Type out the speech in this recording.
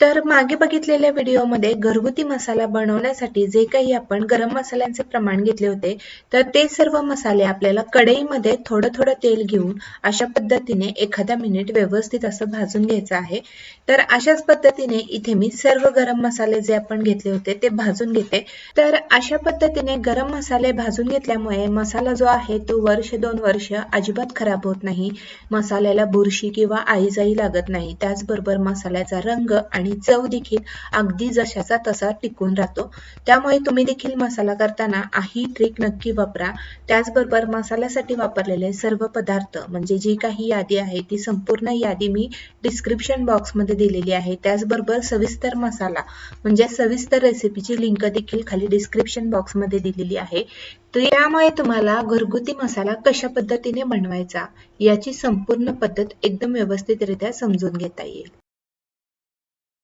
तर मागे बघितलेल्या व्हिडिओमध्ये घरगुती मसाला बनवण्यासाठी जे काही आपण गरम मसाल्यांचे प्रमाण घेतले होते तर ते सर्व मसाले आपल्याला कढईमध्ये थोडं थोडं तेल घेऊन अशा पद्धतीने एखादा मिनिट व्यवस्थित असं भाजून घ्यायचं आहे. तर अशाच पद्धतीने इथे मी सर्व गरम मसाले जे आपण घेतले होते ते भाजून घेते. तर अशा पद्धतीने गरम मसाले भाजून घेतल्यामुळे मसाला जो आहे तो वर्ष दोन वर्ष अजिबात खराब होत नाही. मसाल्याला बुरशी किंवा आईजाई लागत नाही. त्याचबरोबर मसाल्याचा रंग आणि चव देखील अगदी जशाचा तसा टिकून राहतो. त्यामुळे तुम्ही देखील मसाला करताना ही ट्रिक नक्की वापरा. त्याचबरोबर मसाल्यासाठी वापरलेले सर्व पदार्थ म्हणजे जी काही यादी आहे ती संपूर्ण यादी मी डिस्क्रिप्शन बॉक्समध्ये दिलेली आहे. त्याचबरोबर सविस्तर मसाला म्हणजे सविस्तर रेसिपीची लिंक देखील खाली डिस्क्रिप्शन बॉक्समध्ये दिलेली आहे. तर यामुळे तुम्हाला घरगुती मसाला कशा पद्धतीने बनवायचा याची संपूर्ण पद्धत एकदम व्यवस्थितरित्या समजून घेता येईल.